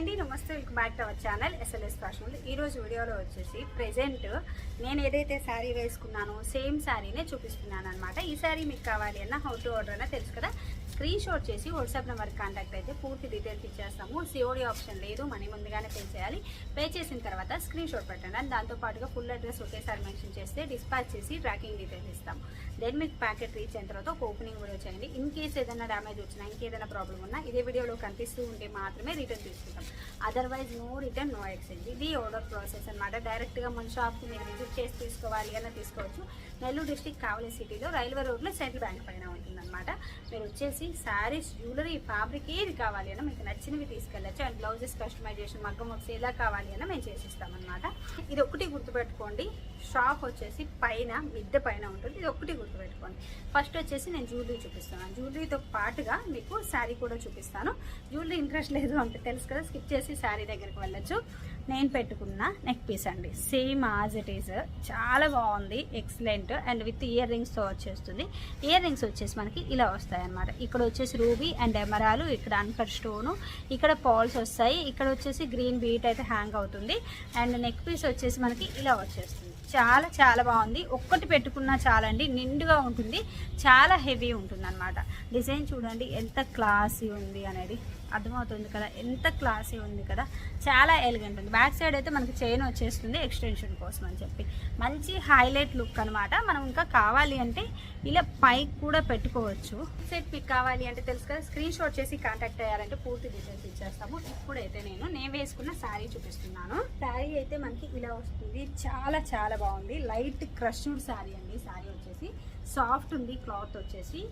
అండి నమస్తే welcome back to our channel SLS Fashion ఈరోజు వీడియోలో వచ్చేసి ప్రజెంట్ నేను ఏదైతే శారీ వేసుకున్నానో సేమ్ శారీనే చూపిస్తున్నాను అనమాట ఈ శారీ మీకు కావాలి అన్న హౌ టు ఆర్డర్ అన్న తెలుసు కదా? స్క్రీన్ షాట్ చేసి వాట్సాప్ నెంబర్ కాంటాక్ట్ అయితే పూర్తి డీటెయిల్స్ ఇచ్చేస్తాము. సిఓడి ఆప్షన్ లేదు మనీ ముందుగానే పే చేయాలి. పే చేసిన తర్వాత స్క్రీన్ షాట్ పెట్టండి. అండ్ దాంతో పాటుగా ఫుల్ అడ్రస్ ఒకేసారి మెన్షన్ చేస్తే డిస్పాచ్ చేసి ట్రాకింగ్ డీటెయిల్స్ ఇస్తాము. దెన్ మీకు ప్యాకెట్ రీచ్ అయిన తర్వాత ఒక ఓపెనింగ్ వీడియో చేయండి ఇన్ కేస్ ఏదైనా డ్యామేజ్ వచ్చినా ఇంకేదైనా ప్రాబ్లం ఉన్నా ఇదే వీడియోలో కనిపిస్తూ ఉంటే మాత్రమే రిటర్న్ తీసుకుంటాం otherwise no return no exchange ఇది ఆర్డర్ ప్రాసెస్ అనమాట డైరెక్ట్గా మన షాప్కి మీరు విజిట్ చేసి తీసుకోవాలి అన్న తీసుకోవచ్చు. నెల్లూరు డిస్టిక్ కావలి సిటీలో రైల్వే రోడ్లో సెంట్రల్ బ్యాంక్ పైన ఉంటుందన్నమాట. మీరు వచ్చేసి శారీస్ జ్యువెలరీ ఫ్యాబ్రిక్ ఏది కావాలి అన్న మీకు నచ్చినవి తీసుకెళ్ళచ్చు. అండ్ బ్లౌజెస్ కస్టమైజేషన్ మగ్గం ఎలా కావాలి అన్న మేము చేసిస్తామన్నమాట. ఇది ఒకటి గుర్తుపెట్టుకోండి. షాప్ వచ్చేసి పైన మిద్దె పైన ఉంటుంది. ఇది ఒకటి గుర్తుపెట్టుకోండి. ఫస్ట్ వచ్చేసి నేను జ్యువెలరీ చూపిస్తున్నాను జ్యువెలరీతో పాటుగా మీకు శారీ కూడా చూపిస్తాను. జ్యువెలరీ ఇంట్రెస్ట్ లేదు అంటే తెలుసు కదా స్కిప్ చేసి శారీ దగ్గరికి వెళ్ళొచ్చు. నేను పెట్టుకున్న నెక్ పీస్ అండి. సేమ్ యాజ్ ఇట్ ఈస్ చాలా బాగుంది. ఎక్సలెంట్ అండ్ విత్ ఇయర్ రింగ్స్తో వచ్చేస్తుంది. ఇయర్ రింగ్స్ వచ్చేసి మనకి ఇలా వస్తాయి అనమాట ఇక్కడ వచ్చేసి రూబీ అండ్ ఎమరాలు ఇక్కడ అన్కట్ స్టోను ఇక్కడ పాల్స్ వస్తాయి. ఇక్కడ వచ్చేసి గ్రీన్ బీట్ అయితే హ్యాంగ్ అవుతుంది. అండ్ నెక్ పీస్ వచ్చేసి మనకి ఇలా వచ్చేస్తుంది. చాలా చాలా బాగుంది. ఒక్కటి పెట్టుకున్నా చాలండి. నిండుగా ఉంటుంది. చాలా హెవీ ఉంటుంది అనమాట డిజైన్ చూడండి. ఎంత క్లాసీ ఉంది అనేది. అర్థమవుతుంది కదా? ఎంత క్లాసీ ఉంది కదా? చాలా ఎలిగెంట్ ఉంది. బ్యాక్ సైడ్ అయితే మనకి చైన్ వచ్చేస్తుంది ఎక్స్టెన్షన్ కోసం అని చెప్పి. మంచి హైలైట్ లుక్ అనమాట మనం ఇంకా కావాలి అంటే ఇలా పైకి కూడా పెట్టుకోవచ్చు. సెట్ మీకు కావాలి అంటే తెలుసు కదా? స్క్రీన్ షాట్ చేసి కాంటాక్ట్ అయ్యారంటే పూర్తి డీటెయిల్స్ ఇచ్చేస్తాము. ఇప్పుడైతే నేను నేను వేసుకున్న శారీ చూపిస్తున్నాను. శారీ అయితే మనకి ఇలా వస్తుంది. చాలా చాలా బాగుంది. లైట్ క్రష్డ్ శారీ అండి. శారీ వచ్చేసి సాఫ్ట్ ఉంది క్లాత్ వచ్చేసి.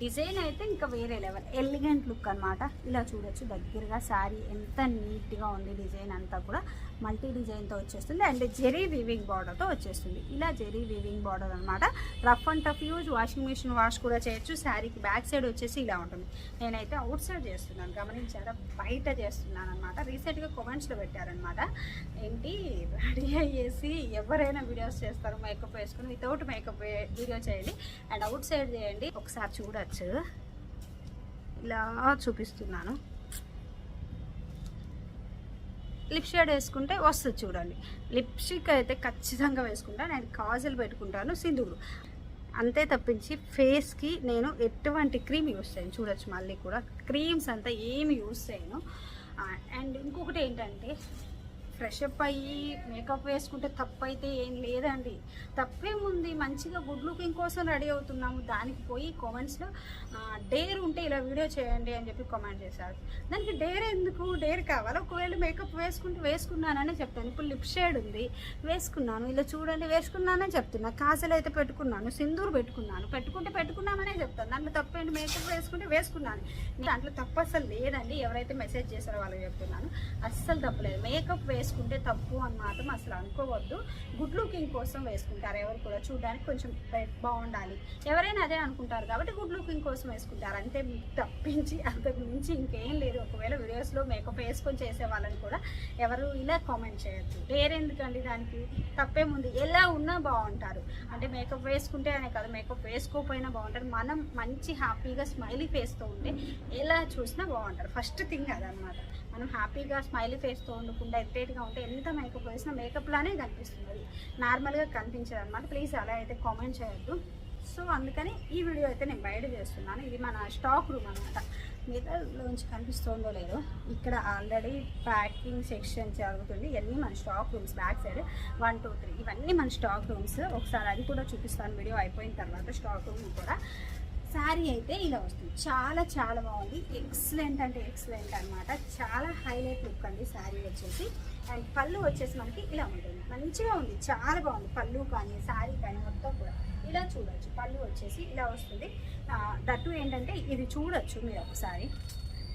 డిజైన్ అయితే ఇంకా వేరే లెవెల్ ఎలిగెంట్ లుక్ అనమాట ఇలా చూడొచ్చు. దగ్గరగా శారీ ఎంత నీట్గా ఉంది డిజైన్ అంతా కూడా. మల్టీ డిజైన్తో వచ్చేస్తుంది. అండ్ జెరీ వీవింగ్ బార్డర్తో వచ్చేస్తుంది. ఇలా జెరీ వీవింగ్ బార్డర్ అనమాట rough and tough use washing machine wash కూడా చేయొచ్చు. శారీకి బ్యాక్ సైడ్ వచ్చేసి ఇలా ఉంటుంది. నేనైతే అవుట్ సైడ్ చేస్తున్నాను. గమనించారా? బయట చేస్తున్నాను అనమాట రీసెంట్గా కామెంట్స్లో పెట్టారనమాట ఏంటి? రెడీ అయ్యేసి ఎవరైనా వీడియోస్ చేస్తారు మేకప్ వేసుకుని వితౌట్ మేకప్ వీడియో చేయండి. అండ్ అవుట్ సైడ్ చేయండి. ఒకసారి చూడొచ్చు. ఇలా చూపిస్తున్నాను. లిప్ షేడ్ వేసుకుంటే వస్తుంది చూడండి. లిప్స్టిక్ అయితే ఖచ్చితంగా వేసుకుంటాను నేను కాజల్ పెట్టుకుంటాను సింధూరు. అంతే తప్పించి ఫేస్కి నేను ఎటువంటి క్రీమ్ యూస్ చేయను. చూడొచ్చు మళ్ళీ కూడా. క్రీమ్స్ అంతా ఏమి యూస్ చేయను. అండ్ ఇంకొకటి ఏంటంటే ఫ్రెష్ అప్ అయ్యి మేకప్ వేసుకుంటే తప్పైతే ఏం లేదండి. తప్పేముంది? మంచిగా గుడ్ లుకింగ్ కోసం రెడీ అవుతున్నాము. దానికి పోయి కామెంట్స్లో డేర్ ఉంటే ఇలా వీడియో చేయండి అని చెప్పి కామెంట్ చేశారు. దానికి డేర్ ఎందుకు? డేర్ కావాలి? ఒకవేళ మేకప్ వేసుకుంటే వేసుకున్నానని చెప్తాను. ఇప్పుడు లిప్ షేడ్ ఉంది. వేసుకున్నాను. ఇలా చూడండి వేసుకున్నానని చెప్తున్నా. కాజల్ అయితే పెట్టుకున్నాను. సింధూరు పెట్టుకున్నాను. పెట్టుకుంటే పెట్టుకున్నామనే చెప్తాను. దాంట్లో తప్పేంటి? మేకప్ వేసుకుంటే వేసుకున్నాను. దాంట్లో తప్పు అసలు లేదండి. ఎవరైతే మెసేజ్ చేశారో వాళ్ళకి చెప్తున్నాను. అస్సలు తప్పలేదు. మేకప్ వేసుకుంటే తప్పు అని మాత్రం అసలు అనుకోవద్దు. గుడ్ లుకింగ్ కోసం వేసుకుంటారు ఎవరు కూడా. చూడడానికి కొంచెం బాగుండాలి. ఎవరైనా అదే అనుకుంటారు కాబట్టి గుడ్ లుకింగ్ కోసం వేసుకుంటారు. అంతే తప్పించి అంతకు మించి ఇంకేం లేదు. ఒకవేళ వీడియోస్లో మేకప్ వేసుకొని చేసే వాళ్ళని కూడా ఎవరు ఇలా కామెంట్ చేయొద్దు. వేరెందుకండి దానికి? తప్పేముంది? ఎలా ఉన్నా బాగుంటారు. అంటే మేకప్ వేసుకుంటే అనే కాదు. మేకప్ వేసుకోకపోయినా బాగుంటారు. మనం మంచి హ్యాపీగా స్మైలీ ఫేస్తో ఉంటే ఎలా చూసినా బాగుంటారు. ఫస్ట్ థింగ్ అదనమాట మనం హ్యాపీగా స్మైలీ ఫేస్తో ఉండకుండా ఇరిటేట్గా ఉంటే ఎంత మేకప్ వేసినా మేకప్ లానే కనిపిస్తుంది. నార్మల్గా కనిపించదు అనమాట ప్లీజ్ అలా అయితే కామెంట్ చేయొద్దు. సో అందుకని ఈ వీడియో అయితే నేను బయట చేస్తున్నాను. ఇది మన స్టాక్ రూమ్ అనమాట మిగతాలోంచి కనిపిస్తుందో లేదో ఇక్కడ ఆల్రెడీ ప్యాకింగ్ సెక్షన్ జరుగుతుంది. ఇవన్నీ మన stock rooms back side one two three ఇవన్నీ మన స్టాక్ రూమ్స్ ఒకసారి అది కూడా చూపిస్తాను. వీడియో అయిపోయిన తర్వాత స్టాక్ రూమ్ కూడా. శారీ అయితే ఇలా వస్తుంది. చాలా చాలా బాగుంది. ఎక్సలెంట్ అంటే ఎక్సలెంట్ అనమాట చాలా హైలైట్ లుక్ అండి శారీ వచ్చేసి. అండ్ పళ్ళు వచ్చేసి మనకి ఇలా ఉంటుంది. మంచిగా ఉంది. చాలా బాగుంది. పళ్ళు కానీ శారీ కానీ మొత్తం కూడా. ఇలా చూడొచ్చు. పళ్ళు వచ్చేసి ఇలా వస్తుంది. దట్టు ఏంటంటే ఇది చూడొచ్చు మీరు ఒకసారి.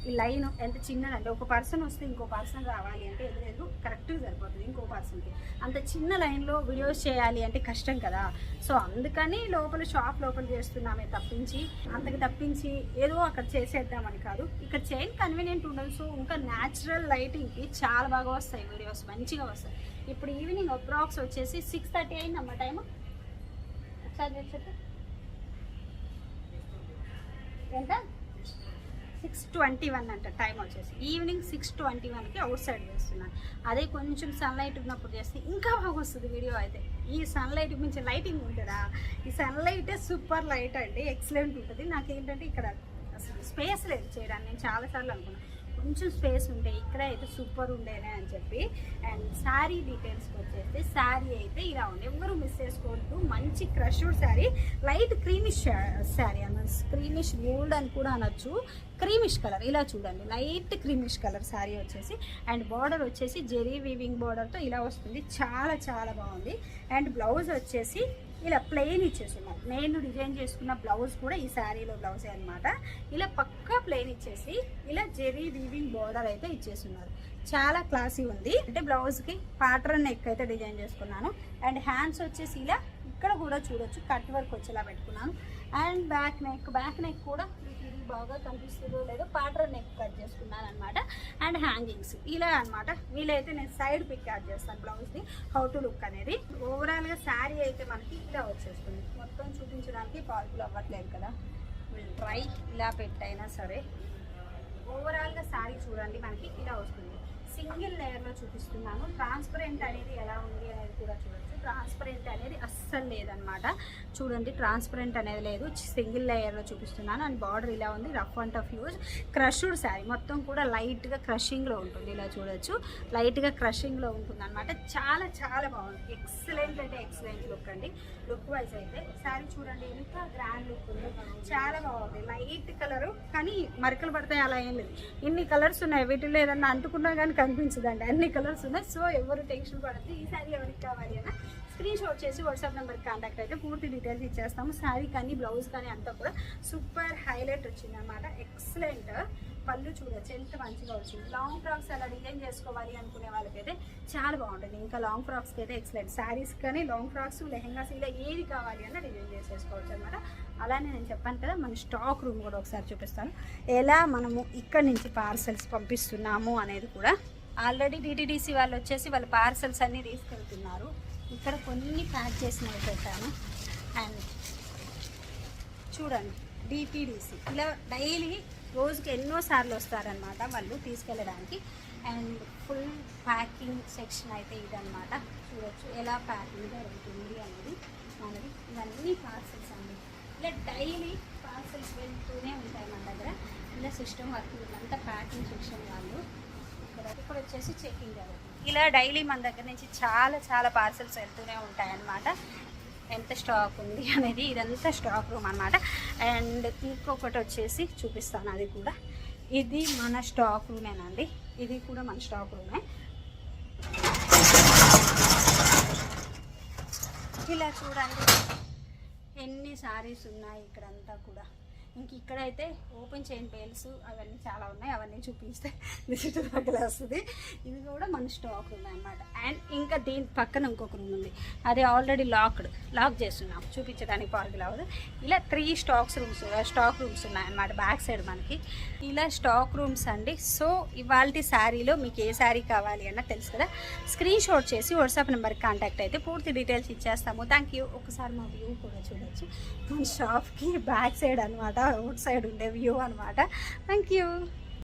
ఈ లైన్ ఎంత చిన్నదంటే ఒక పర్సన్ వస్తే ఇంకో పర్సన్ రావాలి అంటే ఎదురెదురు కరెక్ట్గా సరిపోతుంది ఇంకో పర్సన్కి. అంత చిన్న లైన్లో వీడియోస్ చేయాలి అంటే కష్టం కదా. సో అందుకని లోపల షాప్ లోపల చేస్తున్నామే తప్పించి అంతకు తప్పించి ఏదో అక్కడ చేసేద్దామని కాదు. ఇక్కడ చైన్ కన్వీనియంట్ ఉండదు. సో ఇంకా న్యాచురల్ లైటింగ్కి చాలా బాగా వస్తాయి వీడియోస్. మంచిగా వస్తాయి. ఇప్పుడు ఈవినింగ్ అప్రాక్స్ వచ్చేసి సిక్స్ థర్టీ అయిందమ్మా టైం ఒకసారి చెప్పండి ఎంత? సిక్స్ ట్వంటీ వన్ అంట టైం వచ్చేసి. ఈవినింగ్ సిక్స్ ట్వంటీ వన్కి అవుట్ సైడ్ చేస్తున్నాను అదే కొంచెం సన్లైట్ ఉన్నప్పుడు చేస్తే ఇంకా బాగా వస్తుంది వీడియో అయితే. ఈ సన్లైట్ మించి లైటింగ్ ఉంటుందా? ఈ సన్లైటే సూపర్ లైట్ అండి ఎక్సలెంట్ ఉంటుంది. నాకేంటంటే ఇక్కడ అసలు స్పేస్ లేదు చేయడానికి. నేను చాలాసార్లు అనుకున్నాను కొంచెం స్పేస్ ఉంటే ఇక్కడ అయితే సూపర్ ఉండేనే అని చెప్పి అండ్ శారీ డీటెయిల్స్కి వచ్చేస్తే శారీ అయితే ఇలా ఉంది. ఎవరు మిస్ చేసుకోవద్దు. మంచి crushed sari light creamish sari అన్న క్రీమిష్ గోల్డ్ అని కూడా అనొచ్చు. క్రీమిష్ కలర్ ఇలా చూడండి. లైట్ క్రీమిష్ కలర్ శారీ వచ్చేసి అండ్ బార్డర్ వచ్చేసి జెరీ వీవింగ్ బార్డర్తో ఇలా వస్తుంది. చాలా చాలా బాగుంది. అండ్ బ్లౌజ్ వచ్చేసి ఇలా ప్లెయిన్ ఇచ్చేస్తున్నాం నేను డిజైన్ చేసుకున్న బ్లౌజ్ కూడా ఈ శారీలో బ్లౌజే అనమాట ఇలా పక్కా ప్లెయిన్ ఇచ్చేసి ఇలా జెరీ వీవింగ్ బోర్డర్ అయితే ఇచ్చేస్తున్నారు. చాలా క్లాసీ ఉంది. అంటే బ్లౌజ్కి ప్యాటర్న్ నెక్ అయితే డిజైన్ చేసుకున్నాను. అండ్ హ్యాండ్స్ వచ్చేసి ఇలా ఇక్కడ కూడా చూడొచ్చు. కట్ వర్క్ వచ్చేలా పెట్టుకున్నాను. And back neck back neck కూడా మీకు బాగా కనిపిస్తుందో లేదో పాటర్ నెక్ కట్ చేసుకున్నాను అనమాట అండ్ హ్యాంగింగ్స్ ఇలా అనమాట. వీలైతే నేను సైడ్ పిక్ యాడ్ చేస్తాను బ్లౌజ్ని హౌ టు లుక్ అనేది. ఓవరాల్గా శారీ అయితే మనకి ఇలా వచ్చేస్తుంది. మొత్తం చూపించడానికి పార్కులు అవ్వట్లేదు కదా. ట్రై ఇలా పెట్టైనా సరే. ఓవరాల్గా శారీ చూడండి మనకి ఇలా వస్తుంది. సింగిల్ లేయర్లో చూపిస్తున్నాను. ట్రాన్స్పరెంట్ అనేది ఎలా ఉంది అనేది కూడా చూడొచ్చు. ట్రాన్స్పరెంట్ అనేది అస్సలు లేదనమాట చూడండి ట్రాన్స్పరెంట్ అనేది లేదు. సింగిల్ లేయర్లో చూపిస్తున్నాను. అండ్ బార్డర్ ఇలా ఉంది. Rough and tough use. Crushed sari మొత్తం కూడా లైట్గా క్రషింగ్లో ఉంటుంది. ఇలా చూడొచ్చు. లైట్గా క్రషింగ్లో ఉంటుంది అనమాట చాలా చాలా బాగుంది. ఎక్సలెంట్ అంటే ఎక్సలెంట్ లుక్ అండి. లుక్ వైజ్ అయితే. శారీ చూడండి ఎంత గ్రాండ్ లుక్ ఉంది. చాలా బాగుంది. Light colour. కానీ మరకలు పడతాయి అలా ఏం లేదు. ఇన్ని కలర్స్ ఉన్నాయి. వీటిలో ఏదన్నా అంటుకున్నా కానీ కనిపించదండి. అన్ని కలర్స్ ఉన్నాయి. సో ఎవరు టెన్షన్ పడద్దు. ఈ శారీ ఎవరికి కావాలి అన్న స్క్రీన్ షాట్ చేసి వాట్సాప్ నెంబర్కి కాంటాక్ట్ అయితే పూర్తి డీటెయిల్స్ ఇచ్చేస్తాము. శారీ కానీ బ్లౌజ్ కానీ అంతా కూడా సూపర్ హైలైట్ వచ్చింది అనమాట ఎక్సలెంట్ పళ్ళు చూడొచ్చు ఎంత మంచిగా వచ్చింది. లాంగ్ ఫ్రాక్స్ అలా డిజైన్ చేసుకోవాలి అనుకునే వాళ్ళకైతే చాలా బాగుంటుంది. ఇంకా లాంగ్ ఫ్రాక్స్కి అయితే ఎక్సలెంట్ శారీస్ కానీ లాంగ్ ఫ్రాక్స్ లెహెంగాస్ ఇలా ఏది కావాలి అన్న డిజైన్ చేసేసుకోవచ్చు అనమాట అలానే నేను చెప్పాను కదా మన స్టాక్ రూమ్ కూడా ఒకసారి చూపిస్తాను. ఎలా మనము ఇక్కడ నుంచి పార్సల్స్ పంపిస్తున్నాము అనేది కూడా ఆల్రెడీ డిటీడీసీ వాళ్ళు వచ్చేసి వాళ్ళ పార్సల్స్ అన్నీ తీసుకెళ్తున్నారు. ఇక్కడ కొన్ని ప్యాక్ చేసినవి పెట్టాను. అండ్ చూడండి డిటీడీసీ ఇలా డైలీ రోజుకి ఎన్నోసార్లు వస్తారనమాట వాళ్ళు తీసుకెళ్ళడానికి. అండ్ ఫుల్ ప్యాకింగ్ సెక్షన్ అయితే ఇదనమాట చూడొచ్చు ఎలా ప్యాకింగ్ జరుగుతుంది అనేది. మనది ఇవన్నీ పార్సల్స్ అండి. ఇలా డైలీ పార్సల్స్ వెళ్తూనే ఉంటాయి మన దగ్గర. ఇలా సిస్టమ్ వర్క్ ఇదంతా ప్యాకింగ్ సెక్షన్ వాళ్ళు ఇక్కడ వచ్చేసి చెకింగ్ జరుగుతుంది ఇలా డైలీ మన దగ్గర నుంచి చాలా చాలా పార్సల్స్ వెళ్తూనే ఉంటాయన్నమాట. ఎంత స్టాక్ ఉంది అనేది ఇదంతా స్టాక్ రూమ్ అనమాట అండ్ ఇంకొకటి వచ్చేసి చూపిస్తాను అది కూడా. ఇది మన స్టాక్ రూమేనండి ఇది కూడా మన స్టాక్ రూమే ఇలా చూడండి. ఎన్ని సారీస్ ఉన్నాయి ఇక్కడంతా కూడా. ఇంక ఇక్కడైతే ఓపెన్ చైన్ బేల్స్ అవన్నీ చాలా ఉన్నాయి అవన్నీ చూపిస్తే దిష్టి వస్తుంది. ఇది కూడా మన స్టాక్ ఉంది అనమాట అండ్ ఇంకా దీని పక్కన ఇంకొక రూమ్ ఉంది. అది ఆల్రెడీ లాక్డ్ లాక్ చేస్తున్నాం. చూపించడానికి పార్కులు అవ్వదు. ఇలా three stacks rooms stock rooms ఉన్నాయన్నమాట బ్యాక్ సైడ్ మనకి. ఇలా స్టాక్ రూమ్స్ అండి. సో ఇవాళ శారీలో మీకు ఏ శారీ కావాలి అన్న తెలుసు కదా? స్క్రీన్ షాట్ చేసి వాట్సాప్ నెంబర్కి కాంటాక్ట్ అయితే పూర్తి డీటెయిల్స్ ఇచ్చేస్తాము. థ్యాంక్ యూ ఒకసారి మా వ్యూ కూడా చూడొచ్చు. మన షాప్కి బ్యాక్ సైడ్ అనమాట అవుట్ సైడ్ ఉండే వ్యూ అనమాట థ్యాంక్ యూ